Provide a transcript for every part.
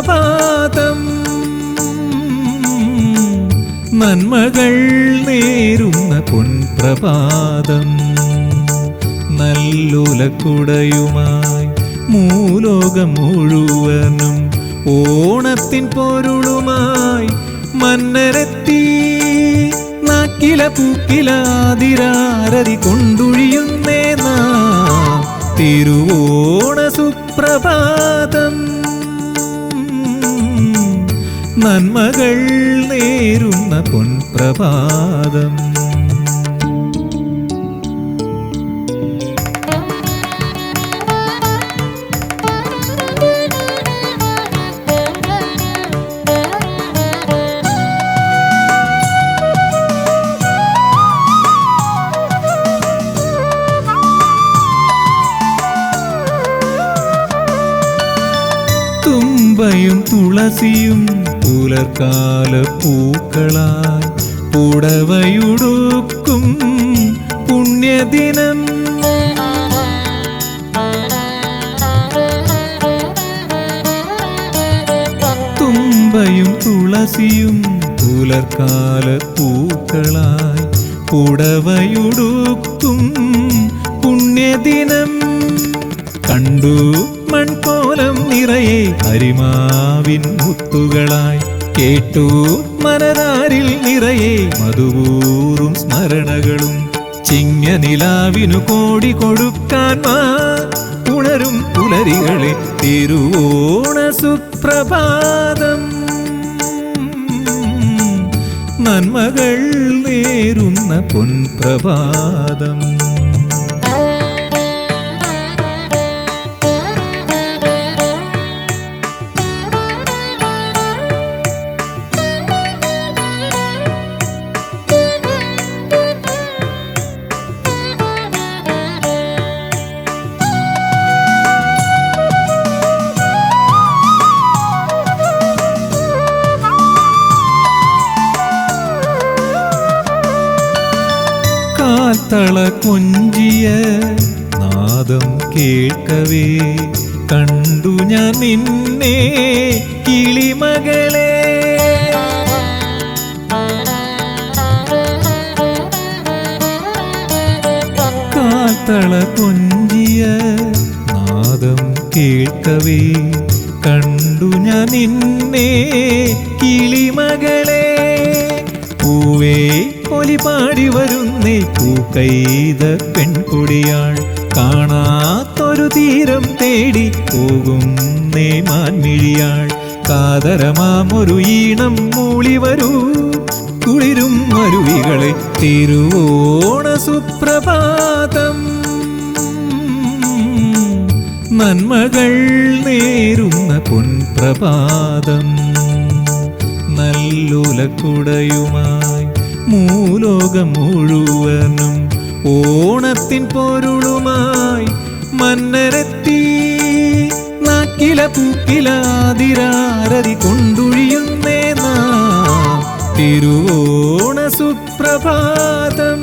സുപ്രഭാതം നന്മകൾ നേരുന്ന പൊൻപ്രഭാതം. നല്ലുലക്കുടയുമായി മൂലോകം മുഴുവനും ഓണത്തിൻ പൊരുളുമായി മന്നരത്തി നാക്കില പൂക്കിലാതിരാരതി കൊണ്ടൊഴിയുന്നേ നാം തിരുവോണ സുപ്രഭാതം. നന്മകൾ നേരുന്ന പൊൻപ്രഭാതം. തുമ്പയും തുളസിയും പുലർക്കാല പൂക്കളായി പുടവയുടുക്കും പുണ്യദിനം തുമ്പയും തുളസിയും പുലർക്കാല പൂക്കളായി പുടവയുടുക്കും പുണ്യദിനം കണ്ടു മൺകോലം നിറയെ ഹരിമാവിൻ മുത്തുകളായി കേട്ടു മനതാരിൽ നിറയെ മധുപൂറും സ്മരണകളും. ചിങ്ങനിലാവിനു കോടി കൊടുക്കാൻ ഉണരും പുലരികളെ തിരുവോണ സുപ്രഭാതം. നന്മകൾ നേരുന്ന പൊൻപ്രഭാതം. കാത്തള കൊഞ്ചിയ നാദം കേൾക്കവേ കണ്ടു ഞാൻ നിന്നെ കിളിമകളെ. കാത്തള കൊഞ്ചിയ നാദം കേൾക്കവേ കണ്ടു ഞാൻ നിന്നെ കിളിമകളെ. പൂവേ ഒലി പാടി വരുന്നേ പൂക്കൈത പെൺകുടിയാൾ. കാണാത്തൊരു തീരം തേടി പോകുന്നേ മാൻമിഴിയാൾ. കാതരമാമൊരു ഈണം മൂളി വരൂ. കുളിരും അരുവികളെ തിരുവോണ സുപ്രഭാതം. നന്മകൾ നേരുന്ന പൊൻപ്രഭാതം. നല്ലുലക്കുടയുമായി മൂലോകം മുഴുവനും ഓണത്തിൻ പൊരുളുമായി മന്നരത്തി. നാക്കില പൂക്കിലാതിരാരതി കൊണ്ടുഴിയുന്നേ നാം. തിരുവോണ സുപ്രഭാതം.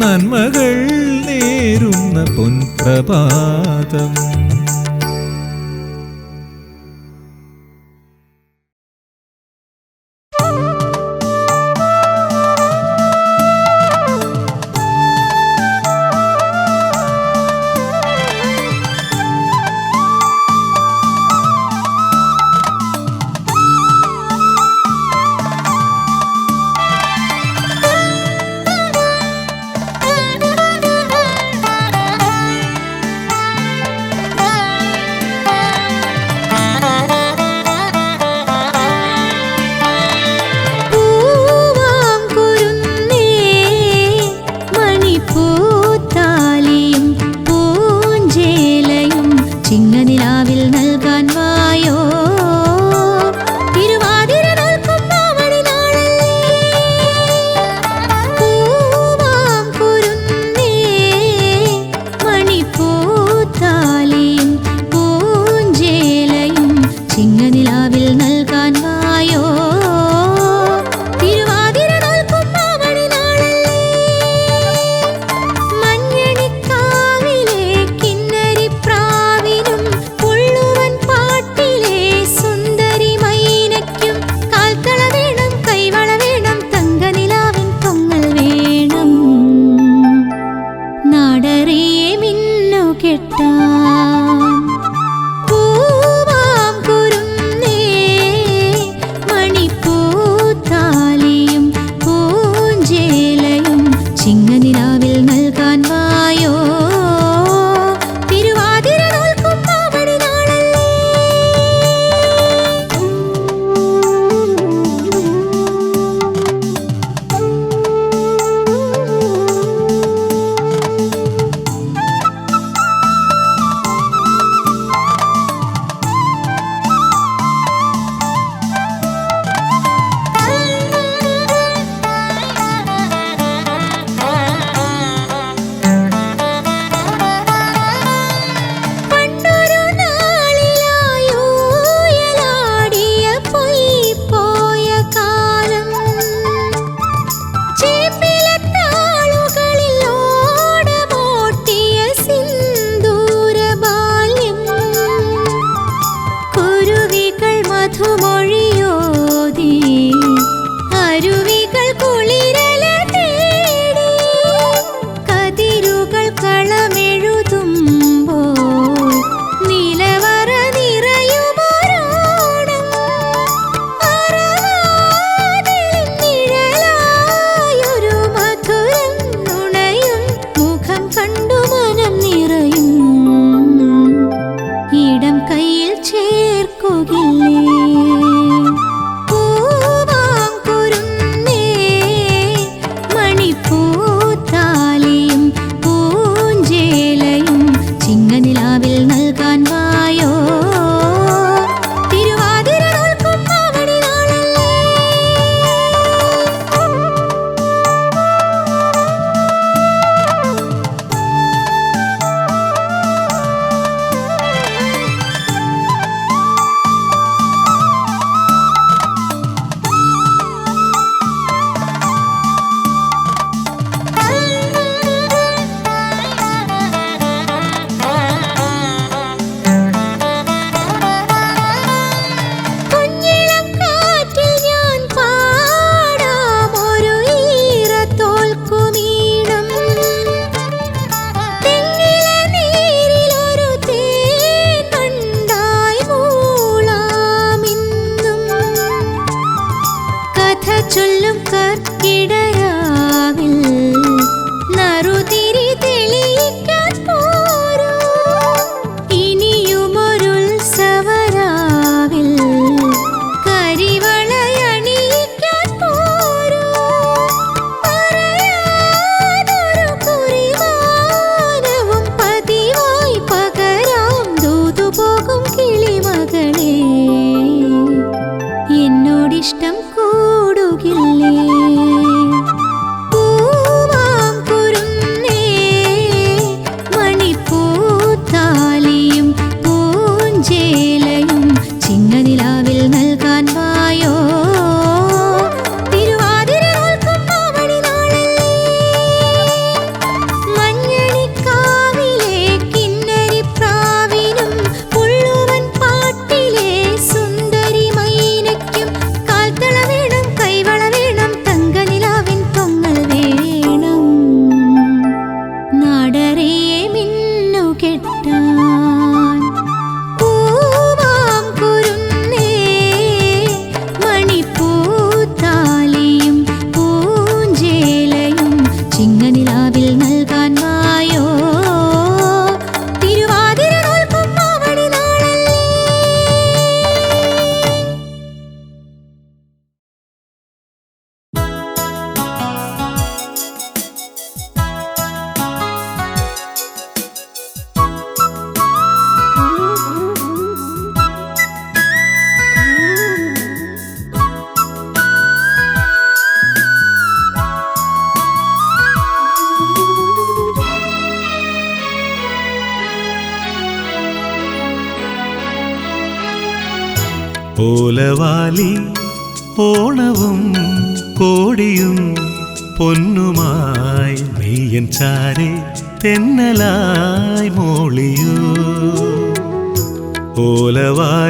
നന്മകൾ നേരുന്ന പൊൻപ്രഭാതം.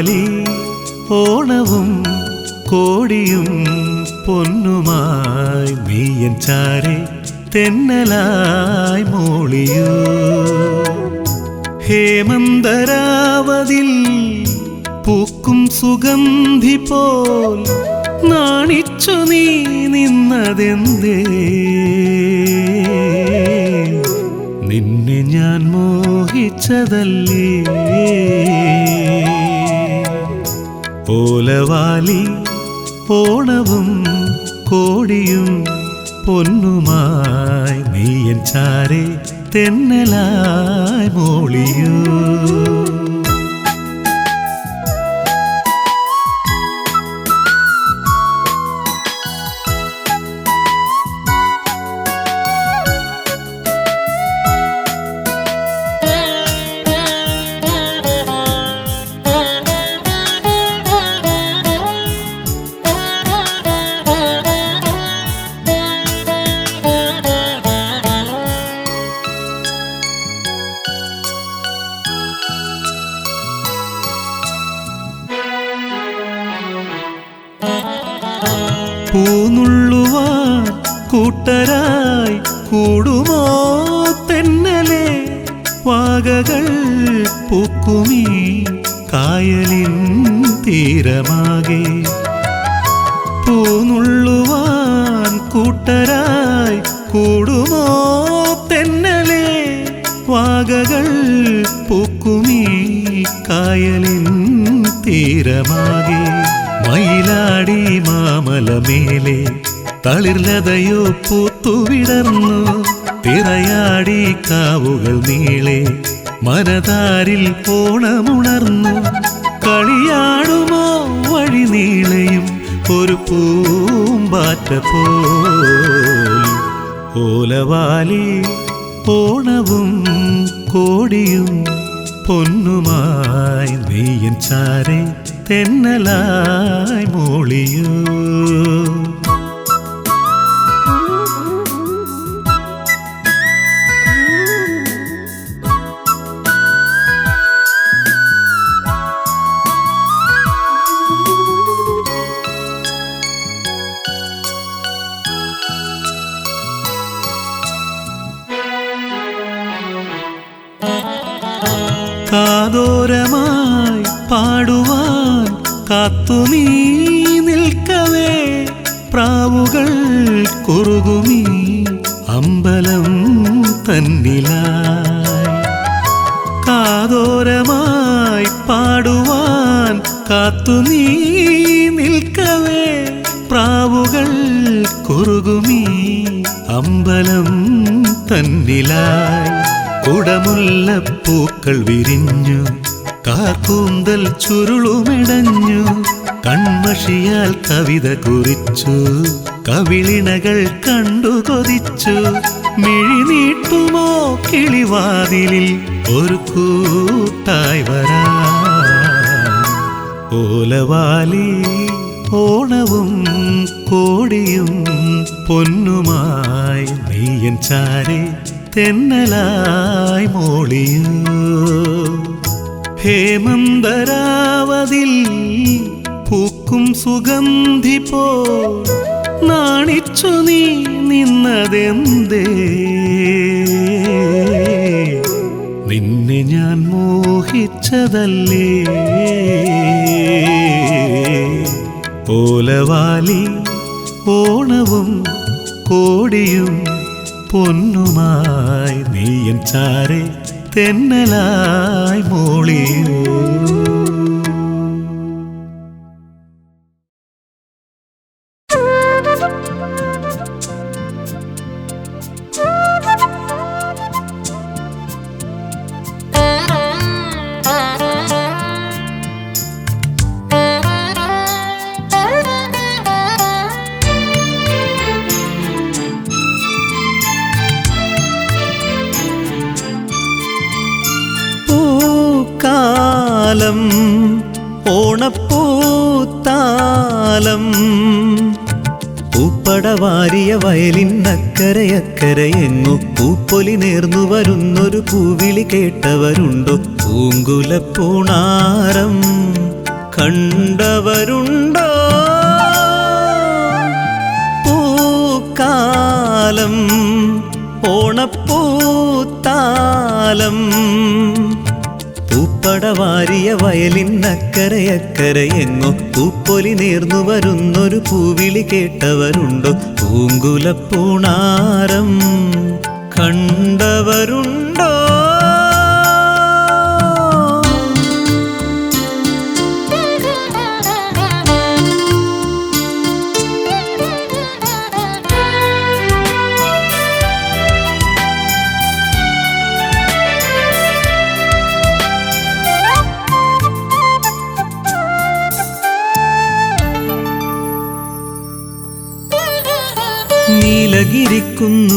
ഓലവാലി ഓണവും കോടിയും പൊന്നുമായി നീയൻ ചാരെ തെന്നലായി മോളിയോ. ഹേമന്തരാവതിൽ പൂക്കും സുഗന്ധി പോൽ നാണിച്ചു നീ നിന്നതെന്തേ? നിന്നെ ഞാൻ മോഹിച്ചതല്ലേ? ഓലവാലി ഓണവും കോടിയും പൊന്നുമായി നീയൻ ചാരെ തെന്നലായി മോളിയോ. മാമലമേലെ തളിർലതയോ പൂത്തുവിടർന്നു. തിറയാടി കാവുകൾ നീളെ മനതാരിൽ പോണമുണർന്നു കളിയാടുമോ വഴി നീളയും ഒരു പൂമ്പാറ്റ പോൽ. ഓണവും കോടിയും പൊന്നുമായി നെയ്യൻ ചാരെ തെന്നലായി മോളിയോ. പാടുവാൻ കാത്തു നീ നിൽക്കവേ. പ്രാവുകൾ കുറുകുമീ അമ്പലം തന്നിലായി. കാതോരമായി പാടുവാൻ കാത്തു നീ നിൽക്കവേ. പ്രാവുകൾ കുറുകുമീ അമ്പലം തന്നിലായി. കുടമുല്ലപ്പൂക്കൾ വിരിഞ്ഞു കാക്കൂന്തൽ ചുരുളുമിടഞ്ഞു കൺമഷിയാൽ കവിത കുറിച്ചു കവിളിണകൾ കണ്ടു കൊതിച്ചു മിഴിനീട്ടുമോ കിളിവാതിലിൽ ഒരു കൂട്ടായി വരാ. ഓലവാലി ഓണവും കോടിയും പൊന്നുമായി നീയൻ ചാരെ തെന്നലായി മോളിയൂ. ഹേമന്തരാവതിൽ പൂക്കും സുഗന്ധി പോ നാണിച്ചു നീ നിന്നതെന്തേ? നിന്നെ ഞാൻ മോഹിച്ചതല്ലേ? ഓലവാലി ഓണവും കോടിയും പൊന്നുമായി നീയൻ ചാരെ തെന്നലായി മോളിയൂ പൂക്കാലം ഓണപ്പൂത്താലം. പൂപ്പടവാരിയ വയലിനക്കരയക്കരയെങ്ങു പൂപ്പൊലി നേർന്നു വരുന്നൊരു പൂവിളി കേട്ടവരുണ്ടോ? പൂങ്കുലപ്പൂണാരം കണ്ടവരുണ്ടോ? പൂക്കാലം ഓണപ്പൂത്താലം. പൂപ്പടവാരിയ വയലിനക്കരയക്കരയെങ്ങോ പൂപ്പൊലി നേർന്നു വരുന്നൊരു പൂവിളി കേട്ടവരുണ്ടോ? പൂങ്കുലപ്പൂണാരം കണ്ടവരുണ്ടോ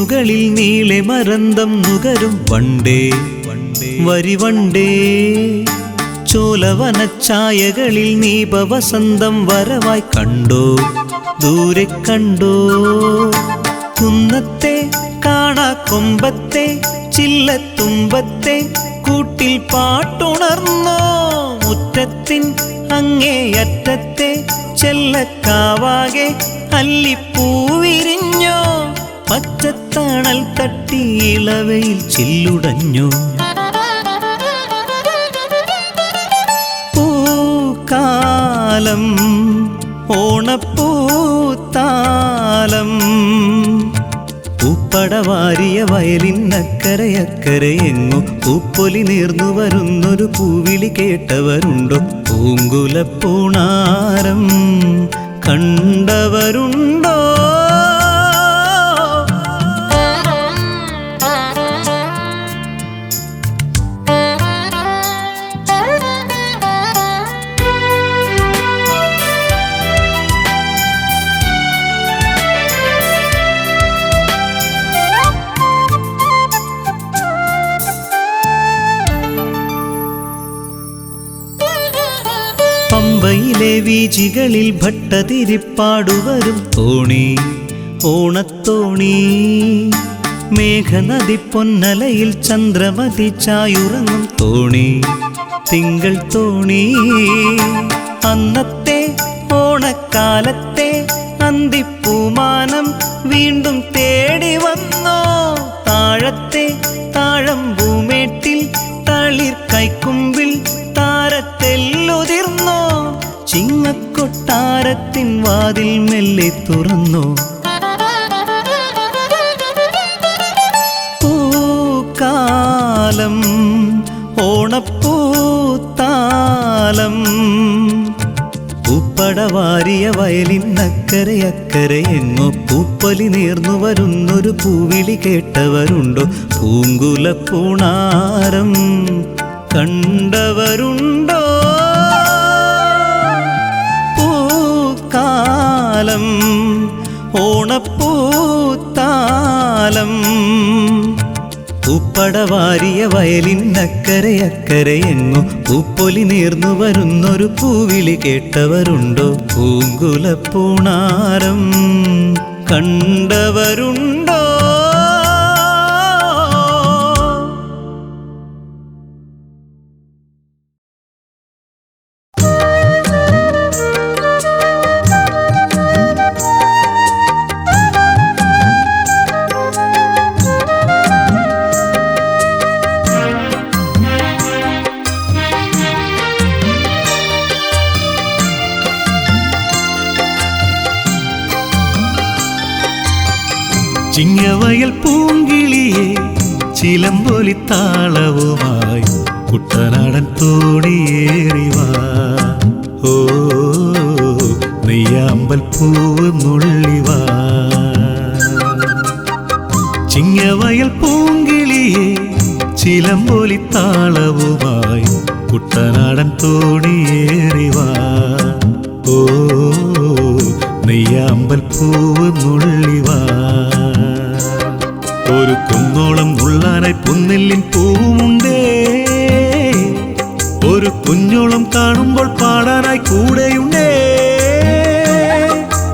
നീലഗിരിക്കുന്നുകളിൽ നീളെ മരന്തം നുകരും വണ്ടേ വരിവണ്ടേ ചോലവനച്ചായകളിൽ നീപവസന്തം വരവായി കണ്ടോ ദൂരെ കണ്ടോ. കുന്നത്തെ കാണാ കൊമ്പത്തെ ചില്ലത്തുമ്പത്തെ കൂട്ടിൽ പാട്ടുണർന്നോ. മുറ്റത്തിൻ അങ്ങേയറ്റത്തെ ചെല്ലക്കാവാകെ അല്ലിപ്പൂവിരിഞ്ഞോ പച്ചത്തണൽ തട്ടി ഇളവയിൽ ചില്ലുടഞ്ഞു. പൂക്കാലം ഓണപ്പൂത്താലം. പൂപ്പടവാരിയ വയലിനക്കരയക്കരയെങ്ങു പൂപ്പൊലി നേർന്നു വരുന്നൊരു പൂവിളി കേട്ടവരുണ്ടോ? പൂങ്കുലപ്പൂണാരം കണ്ടവരുണ്ടോ? വീജികളിൽ ഭട്ടതിരിപ്പാടുവരും തോണി ഓണത്തോണി. മേഘനദി പൊന്നലയിൽ ചന്ദ്രമതി ചായുറങ്ങും തോണി തിങ്കൾ തോണി. അന്നത്തെ ഓണക്കാലത്തെ അന്തിപ്പൂമാനം വീണ്ടും തേടി വന്നോ? താഴത്തെ താഴം ഭൂമേട്ടിൽ തളിർ കൈക്കുമ്പിൽ കൊട്ടാരത്തിൻ വാതിൽ മെല്ലെ തുറന്നു. പൂക്കാലം ഓണപ്പൂത്താലം. പൂപ്പടവാരിയ വയലിൻ അക്കരെ എങ്ങോ പൂപ്പലി നേർന്നു വരുന്നൊരു പൂവിളി കേട്ടവരുണ്ടോ? പൂങ്കുല പൂണാരം കണ്ടവരുണ്ടോ? പൂക്കാലം ഓണപ്പൂത്താലം. പൂപ്പടവാരിയ വയലിന്നക്കരെ അക്കരെ എങ്ങോ പൂപ്പൊലി നേർന്നു വരുന്നൊരു പൂവിളി കേട്ടവരുണ്ടോ? പൂങ്കുലപ്പൂണാരം കണ്ടവരുണ്ടോ? ചിങ്ങവയൽ പൂങ്കിളിയെ ചിലമ്പൊലി താളവുമായി കുട്ടനാടൻ തോണിയേറിവാ ഓ നെയ്യാമ്പൽ പൂവ് നുള്ളിവാ ചിങ്ങവയൽ പൂങ്കിളിയെ ചിലമ്പൊലി താളവുമായി കുട്ടനാടൻ തോണിയേറിവാ ഓ നെയ്യാമ്പൽ പൂവ് നുള്ളിവാ ഒരു കുന്നോളം നുള്ളാനായി പുന്നെല്ലിൻ പൂവുമുണ്ടേ. ഒരു കുഞ്ഞോളം കാണുമ്പോൾ പാടാനായി കൂടെയുണ്ടേ.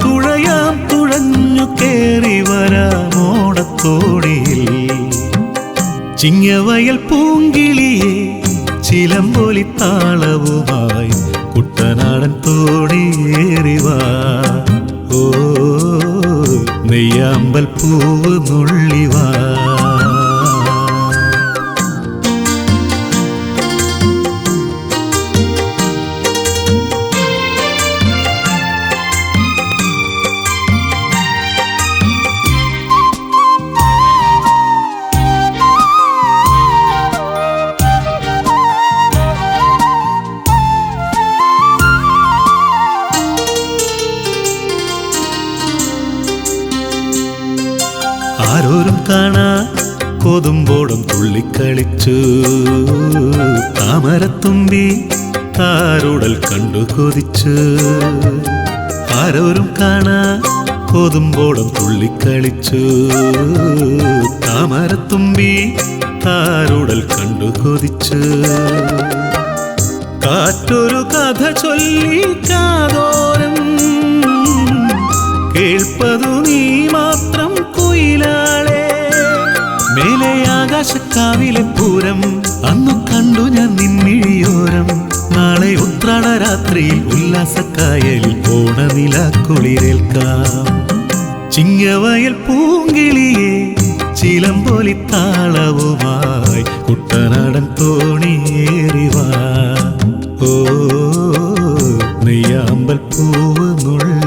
തുഴയാം തുഴഞ്ഞു കേറി വരാമോടത്തോടിയിൽ ചിങ്ങവയൽ പൂങ്കിളിയെ ചിലമ്പൊലി താളവുമായി കുട്ടനാടൻ തോടിയേറിവാ നെയ്യാമ്പൽ പൂവ് നുള്ളിവാ. കൊതിച്ചു ആരോരും കാണാ കൊതുമ്പോടും തുള്ളിക്കളിച്ചു താമരത്തുമ്പി താരുടൽ കണ്ടു കൊതിച്ചു. കാറ്റൊരു കഥ ചൊല്ലി കാതോരം കേൾപ്പതു നീ മാത്രം കുയിലാളെ. മേലെ ആകാശക്കാവിലെ പൂരം അന്നു കണ്ടു ഞാൻ നിൻമിഴിയോരം നാളെ ഉത്രാട രാത്രിയിൽ ഉല്ലാസക്കായലിൽ ഓണനിലാക്കുളിരേൽക്കാം ചിങ്ങവയൽ പൂങ്കിളിയെ ചിലമ്പൊലി താളവുമായി കുട്ടനാടൻ തോണിയേറിവാ. ഓ നെയ്യാമ്പൽ പൂവ് നുള്ളിവാ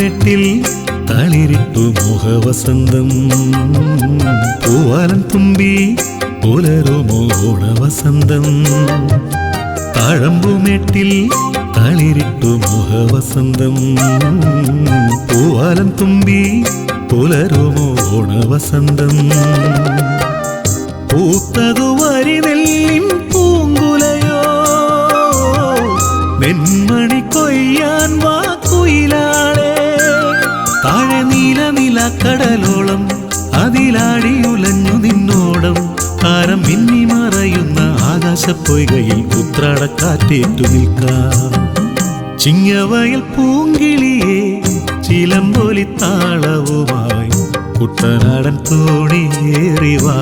താഴമ്പുമെട്ടിൽ തളിരിട്ടു മുഖവസന്തം. പൂവാലൻ തുമ്പി പുലരുമോ ഓണവസന്തം താഴമ്പുമെട്ടിൽ തളിരിട്ടു മോഹവസന്തം പൂവാലൻ തുമ്പി പുലരുമോ ഓണവസന്തം പൂത്തതു വരി നെല്ലിൻ നീല അതിലാടി കടലോളം അതിലാടിയുലഞ്ഞു നിന്നോടം. താരം മിന്നി മറയുന്ന ആകാശപ്പൊയ്കയിൽ ഉത്രാടക്കാറ്റേറ്റു നിൽക്കാം. ചിങ്ങവയൽ പൂങ്കിളിയെ ചിലമ്പൊലി താളവുമായി കുട്ടനാടൻ തോണിയേറിവാ.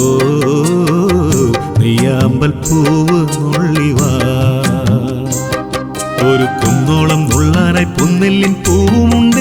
ഓ നെയ്യാമ്പൽ പൂവ് നുള്ളിവാ. ഒരു കുന്നോളം നുള്ളാനായി പുന്നെല്ലിൻ പൂവുമുണ്ടേ.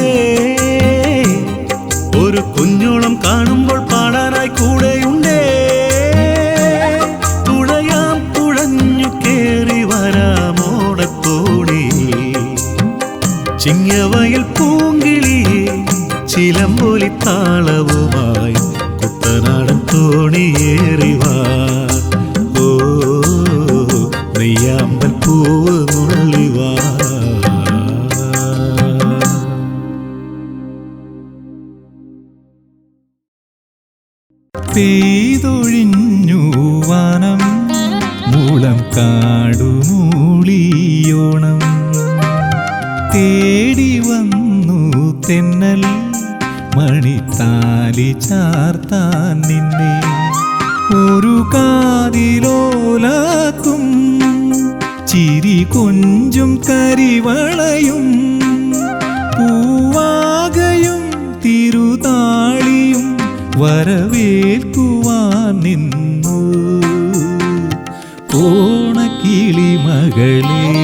കാടുമൂളിയോണം തേടി വന്നു തെന്നൽ മണിത്താലി ചാർത്താൻ നിന്നെ. ഒരു കാതിലോലാക്കും ചിരി കൊഞ്ചും കരിവളയും പൂവാകയും തിരുതാളിയും വരവേൽക്കുവാൻ നിന്നു. ഓണക്കിളി മകളെ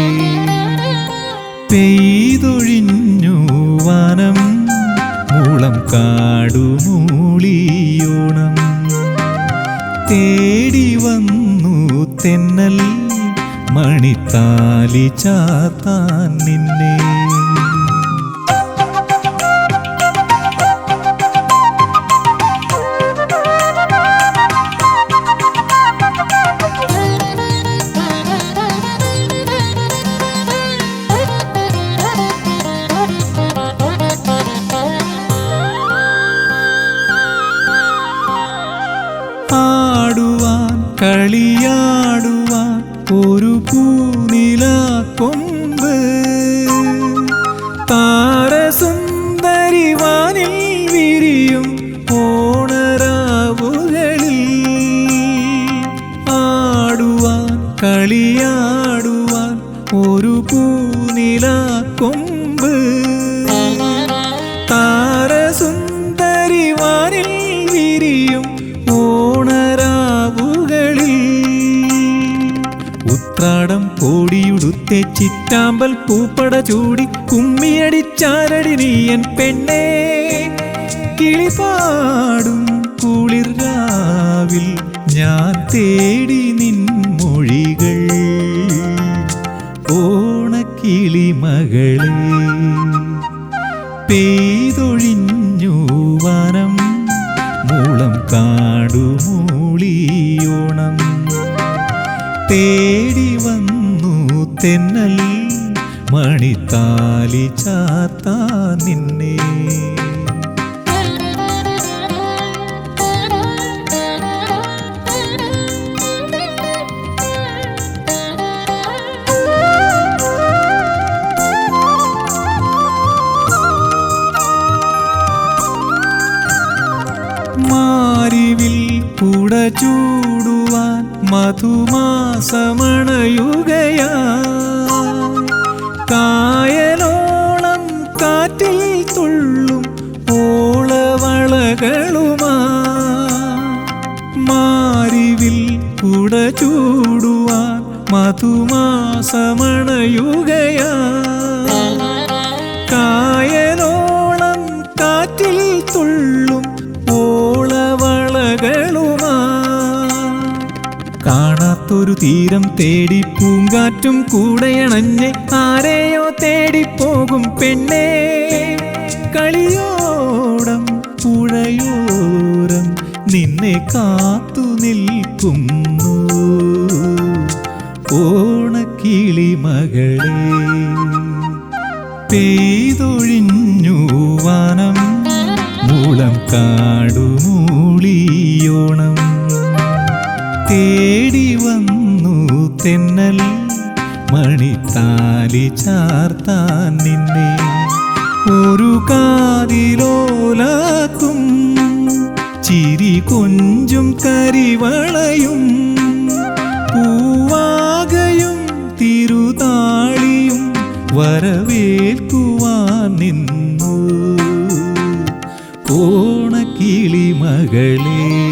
പെയ്തൊഴിഞ്ഞു വനം മൂളം കാടുമൂളിയോണം. തേടി വന്നു തെന്നൽ മണിത്താലി ചാത്താൻ നിന്നെ. പെണ്ണേ കിളിപാടും കുളിർ രാവിൽ ഞാൻ തേടി നിൻ മൊഴികൾ. ഓണക്കിളി മകളെ പെയ്തൊഴിഞ്ഞു വനം മൂളം കാടുമൂളിയോണം തേടി വന്നു തെന്നൽ മണിത്താലി ചാത്താ നിന്നെ. മധുമാസമണയുകയാ കായലോളം കാറ്റിൽ തുള്ളും ഓളവളകളുമാ. തീരം തേടി പൂങ്കാറ്റും കൂടെയണഞ്ഞ് ആരെയോ തേടിപ്പോകും പെണ്ണേ. കളിയോടം പുഴയോരം നിന്നെ കാത്തു കാടുമൂളിയോണം തേടി വന്നു തെന്നൽ. മണിത്താലി ചാർത്താൻ നിന്നെ. ഒരു കാതിലോലാക്കും. ചിരി കൊഞ്ചും കരിവളയും. പൂവാകയും തിരുതാളിയും വരവേൽക്കുവാൻ നിന്നു. ഓണക്കിളി മകളെ.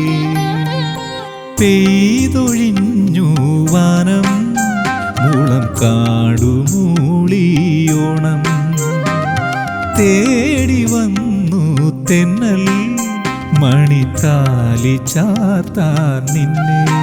പെയ്തൊഴിഞ്ഞു വാനം മുളം കാടുമൂളിയോണം. തേടി വന്നു തെന്നൽ മണിത്താലി ചാത്താൻ നിന്നെ.